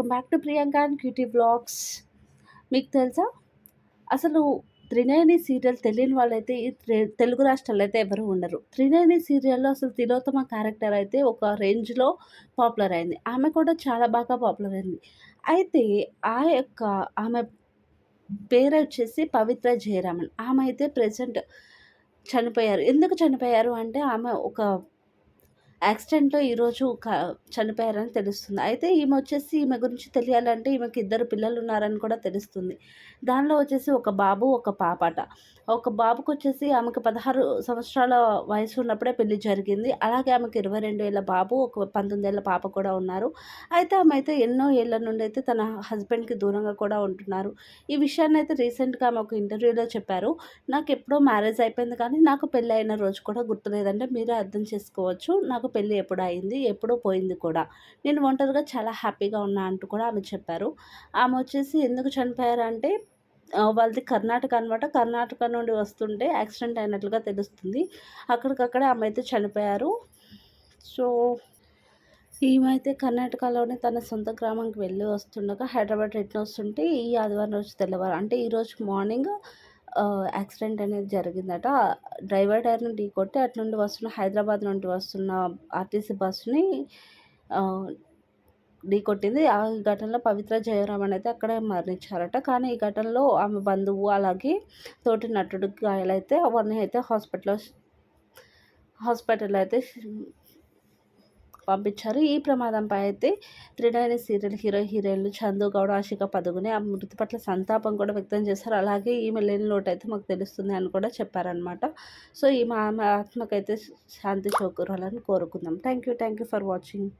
Back to Priyanka and cutie blogs మీకు తెలుసా? అసలు త్రినయని సీరియల్ తెలియని వాళ్ళైతే ఈ తెలుగు రాష్ట్రాల్లో అయితే ఎవరు ఉండరు. త్రినయని సీరియల్లో అసలు తిలోత్తమ క్యారెక్టర్ అయితే ఒక రేంజ్లో పాపులర్ అయింది. ఆమె కూడా చాలా బాగా పాపులర్ అయింది. అయితే ఆ యొక్క ఆమె పేరు వచ్చేసి పవిత్ర జయరామన్. ఆమె అయితే ప్రజెంట్ చనిపోయారు. ఎందుకు చనిపోయారు అంటే ఆమె ఒక యాక్సిడెంట్లో ఈరోజు చనిపోయారని తెలుస్తుంది. అయితే ఈమె వచ్చేసి ఈమె గురించి తెలియాలంటే ఈమెకి ఇద్దరు పిల్లలు ఉన్నారని కూడా తెలుస్తుంది. దానిలో వచ్చేసి ఒక బాబు ఒక పాపట. ఒక బాబుకు వచ్చేసి ఆమెకు పదహారు సంవత్సరాల వయసు ఉన్నప్పుడే పెళ్ళి జరిగింది. అలాగే ఆమెకు ఇరవై రెండు ఏళ్ళ బాబు ఒక పంతొమ్మిది ఏళ్ళ పాప కూడా ఉన్నారు. అయితే ఆమె అయితే ఎన్నో ఏళ్ళ నుండి అయితే తన హస్బెండ్కి దూరంగా కూడా ఉంటున్నారు. ఈ విషయాన్ని అయితే రీసెంట్గా ఆమె ఒక ఇంటర్వ్యూలో చెప్పారు. నాకు ఎప్పుడో మ్యారేజ్ అయిపోయింది కానీ నాకు పెళ్ళి అయిన రోజు కూడా గుర్తులేదంటే మీరే అర్థం చేసుకోవచ్చు. నాకు పెళ్ళి ఎప్పుడు అయింది ఎప్పుడో పోయింది కూడా. నేను ఒంటరిగా చాలా హ్యాపీగా ఉన్నా అంటూ కూడా ఆమె చెప్పారు. ఆమె వచ్చేసి ఎందుకు చనిపోయారు అంటే వాళ్ళది కర్ణాటక అనమాట కర్ణాటక నుండి వస్తుంటే యాక్సిడెంట్ అయినట్లుగా తెలుస్తుంది. అక్కడికక్కడే ఆమె అయితే చనిపోయారు. సో ఈమె అయితే కర్ణాటకలోనే తన సొంత గ్రామంకి వెళ్ళి వస్తుండగా హైదరాబాద్ రిటర్న్ వస్తుంటే ఈ ఆదివారం రోజు తెల్లవారు అంటే ఈరోజు మార్నింగ్ యాక్సిడెంట్ అనేది జరిగిందట. డ్రైవర్ టైర్ని ఢీ కొట్టి అటు నుండి వస్తున్న హైదరాబాద్ నుండి వస్తున్న ఆర్టీసీ బస్సుని ఢీ కొట్టింది ఆ ఘటనలో పవిత్ర జయరామన్ అయితే అక్కడే మరణించారట. కానీ ఈ ఘటనలో ఆమె బంధువు అలాగే తోటి నటుడు గాయాలైతే అవన్నీ అయితే హాస్పిటల్లో హాస్పిటల్ అయితే పంపించారు. ఈ ప్రమాదంపై అయితే త్రినయని సీరియల్ హీరో హీరోయిన్లు చందు గౌడ ఆశిక పదుగుని ఆ మృతి పట్ల సంతాపం కూడా వ్యక్తం చేశారు. అలాగే ఈమె లేని లోటు అయితే మాకు తెలుస్తుంది అని కూడా చెప్పారనమాట సో ఈ మా ఆత్మకైతే శాంతి చేకూరాలని కోరుకుందాం. Thank you thank you for watching